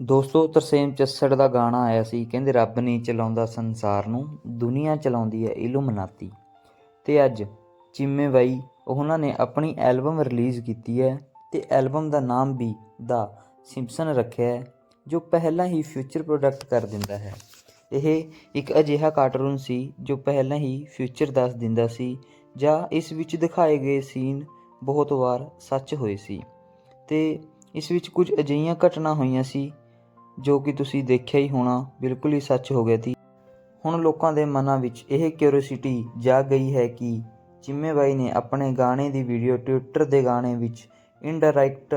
ਦੋਸਤੋ, ਤਰਸੇਮ ਚੱਸੜ ਦਾ ਗਾਣਾ ਆਇਆ ਸੀ, ਕਹਿੰਦੇ, ਰੱਬ ਨਹੀਂ ਚਲਾਉਂਦਾ ਸੰਸਾਰ ਨੂੰ, ਦੁਨੀਆ ਚਲਾਉਂਦੀ ਹੈ ਇਲੂਮਨਾਤੀ। ਤੇ ਅੱਜ ਚੀਮੇ ਬਾਈ, ਉਹਨਾਂ ਨੇ ਆਪਣੀ ਐਲਬਮ ਰਿਲੀਜ਼ ਕੀਤੀ ਹੈ ਤੇ ਐਲਬਮ ਦਾ ਨਾਮ ਵੀ ਦਾ ਸਿੰਪਸਨ ਰੱਖਿਆ ਹੈ, ਜੋ ਪਹਿਲਾਂ ਹੀ ਫਿਊਚਰ ਪ੍ਰੋਡਕਟ ਕਰ ਦਿੰਦਾ ਹੈ। ਇਹ ਇੱਕ ਅਜਿਹਾ ਕਾਰਟੂਨ ਸੀ, ਜੋ ਪਹਿਲਾਂ ਹੀ ਫਿਊਚਰ ਦੱਸ ਦਿੰਦਾ ਸੀ, ਜਾਂ ਇਸ ਵਿੱਚ ਦਿਖਾਏ ਗਏ ਸੀਨ ਬਹੁਤ ਵਾਰ ਸੱਚ ਹੋਏ ਸੀ। ਤੇ ਇਸ ਵਿੱਚ ਕੁਝ ਅਜਿਹੀਆਂ ਘਟਨਾ ਹੋਈਆਂ ਸੀ ਜੋ ਕਿ ਤੁਸੀਂ ਦੇਖਿਆ ਹੀ ਹੋਣਾ, ਬਿਲਕੁਲ ਹੀ ਸੱਚ ਹੋ ਗਿਆ ਸੀ। ਹੁਣ ਲੋਕਾਂ ਦੇ ਮਨਾਂ ਵਿੱਚ ਇਹ ਕਿਉਰਿਓਸਿਟੀ ਜਾਗ ਗਈ ਹੈ ਕਿ ਚਿੰਮੇ ਬਾਈ ਨੇ ਆਪਣੇ ਗਾਣੇ ਦੀ ਵੀਡੀਓ ਟਵਿੱਟਰ ਦੇ ਗਾਣੇ ਵਿੱਚ ਇਨਡਾਇਰੈਕਟ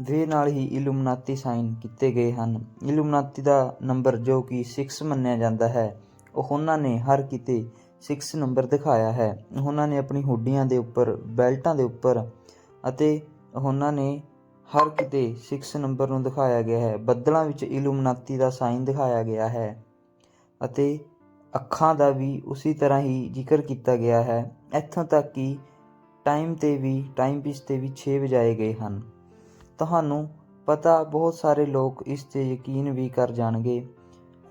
ਵੇ ਨਾਲ ਹੀ ਇਲੂਮਨਾਤੀ ਸਾਈਨ ਕੀਤੇ ਗਏ ਹਨ। ਇਲੂਮਨਾਤੀ ਦਾ ਨੰਬਰ ਜੋ ਕਿ 6 ਮੰਨਿਆ ਜਾਂਦਾ ਹੈ ਉਹਨਾਂ ਨੇ ਹਰ ਕਿਤੇ 6 ਨੰਬਰ ਦਿਖਾਇਆ ਹੈ। ਉਹਨਾਂ ਨੇ ਆਪਣੀ ਹੁੱਡੀਆਂ ਦੇ ਉੱਪਰ, ਬੈਲਟਾਂ ਦੇ ਉੱਪਰ ਅਤੇ ਉਹਨਾਂ ਨੇ ਹਰ ਕਿਤੇ 6 ਨੰਬਰ ਨੂੰ ਦਿਖਾਇਆ ਗਿਆ ਹੈ। ਬੱਦਲਾਂ ਵਿੱਚ ਇਲੂਮਨਾਤੀ ਦਾ ਸਾਈਨ ਦਿਖਾਇਆ ਗਿਆ ਹੈ ਅਤੇ ਅੱਖਾਂ ਦਾ ਵੀ ਉਸੇ ਤਰ੍ਹਾਂ ਹੀ ਜ਼ਿਕਰ ਕੀਤਾ ਗਿਆ ਹੈ। ਇੱਥੋਂ ਤੱਕ ਕਿ ਟਾਈਮ ਤੇ ਵੀ, ਟਾਈਮ ਪੀਸ ਤੇ ਵੀ 6 ਵਜਾਏ ਗਏ ਹਨ। ਤੁਹਾਨੂੰ ਪਤਾ ਬਹੁਤ ਸਾਰੇ ਲੋਕ ਇਸ ਤੇ ਯਕੀਨ ਵੀ ਕਰ ਜਾਣਗੇ।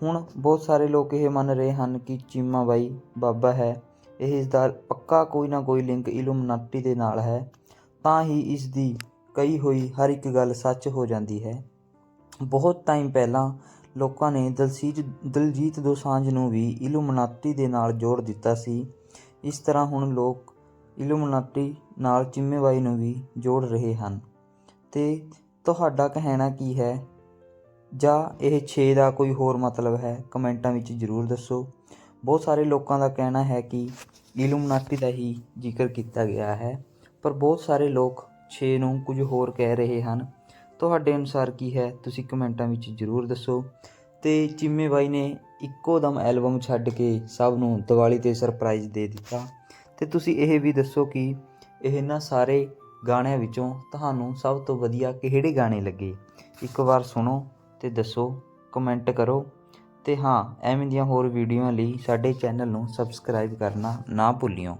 ਹੁਣ ਬਹੁਤ ਸਾਰੇ ਲੋਕ ਇਹ ਮੰਨ ਰਹੇ ਹਨ ਕਿ ਚੀਮਾ ਬਾਈ ਬਾਬਾ ਹੈ। ਇਹ ਇਸ ਦਾ ਪੱਕਾ ਕੋਈ ਨਾ ਕੋਈ ਲਿੰਕ ਇਲੂਮਨਾਟੀ ਦੇ ਨਾਲ ਹੈ। ਤਾਂ ਹੀ ਇਸ ਦੀ ਕਹੀ ਹੋਈ ਹਰ ਇੱਕ ਗੱਲ ਸੱਚ ਹੋ ਜਾਂਦੀ ਹੈ। ਬਹੁਤ ਟਾਈਮ ਪਹਿਲਾਂ ਲੋਕਾਂ ਨੇ ਦਲਸੀਜ, ਦਲਜੀਤ ਦੋਸਾਂਝ ਨੂੰ ਵੀ ਇਲੂਮਨਾਟੀ ਦੇ ਨਾਲ ਜੋੜ ਦਿੱਤਾ ਸੀ। ਇਸ ਤਰ੍ਹਾਂ ਹੁਣ ਲੋਕ ਇਲੂਮਨਾਟੀ ਨਾਲ ਜ਼ਿੰਮੇਵਾਰੀ ਨੂੰ ਵੀ ਜੋੜ ਰਹੇ ਹਨ। ਤੇ ਤੁਹਾਡਾ ਕਹਿਣਾ ਕੀ ਹੈ? ਜਾਂ ਇਹ 6 ਦਾ ਕੋਈ ਹੋਰ ਮਤਲਬ ਹੈ? ਕਮੈਂਟਾਂ ਵਿੱਚ ਜ਼ਰੂਰ ਦੱਸੋ। ਬਹੁਤ ਸਾਰੇ ਲੋਕਾਂ ਦਾ ਕਹਿਣਾ ਹੈ ਕਿ ਇਲੂਮਨਾਟੀ ਦਾ ਹੀ ਜ਼ਿਕਰ ਕੀਤਾ ਗਿਆ ਹੈ। ਪਰ ਬਹੁਤ ਸਾਰੇ ਲੋਕ 6 ਨੂੰ ਕੁਝ ਹੋਰ ਕਹਿ ਰਹੇ ਹਨ। ਤੁਹਾਡੇ ਅਨੁਸਾਰ ਕੀ ਹੈ? ਤੁਸੀਂ ਕਮੈਂਟਾਂ ਵਿੱਚ ਜ਼ਰੂਰ ਦੱਸੋ। ਤੇ ਚਿੰਮੇ ਬਾਈ ਨੇ ਇੱਕੋ ਦਮ ਐਲਬਮ ਛੱਡ ਕੇ ਸਭ ਨੂੰ ਦੀਵਾਲੀ ਤੇ ਸਰਪ੍ਰਾਈਜ਼ ਦੇ ਦਿੱਤਾ। ਤੇ ਤੁਸੀਂ ਇਹ ਵੀ ਦੱਸੋ ਕਿ ਇਹਨਾਂ ਸਾਰੇ ਗਾਣਿਆਂ ਵਿੱਚੋਂ ਤੁਹਾਨੂੰ ਸਭ ਤੋਂ ਵਧੀਆ ਕਿਹੜੇ ਗਾਣੇ ਲੱਗੇ? ਇੱਕ ਵਾਰ ਸੁਣੋ ਤੇ ਦੱਸੋ, ਕਮੈਂਟ ਕਰੋ। ਤੇ ਹਾਂ, ਐਵੇਂ ਦੀਆਂ ਹੋਰ ਵੀਡੀਓਆਂ ਲਈ ਸਾਡੇ ਚੈਨਲ ਨੂੰ ਸਬਸਕ੍ਰਾਈਬ ਕਰਨਾ ਨਾ ਭੁੱਲਿਓ।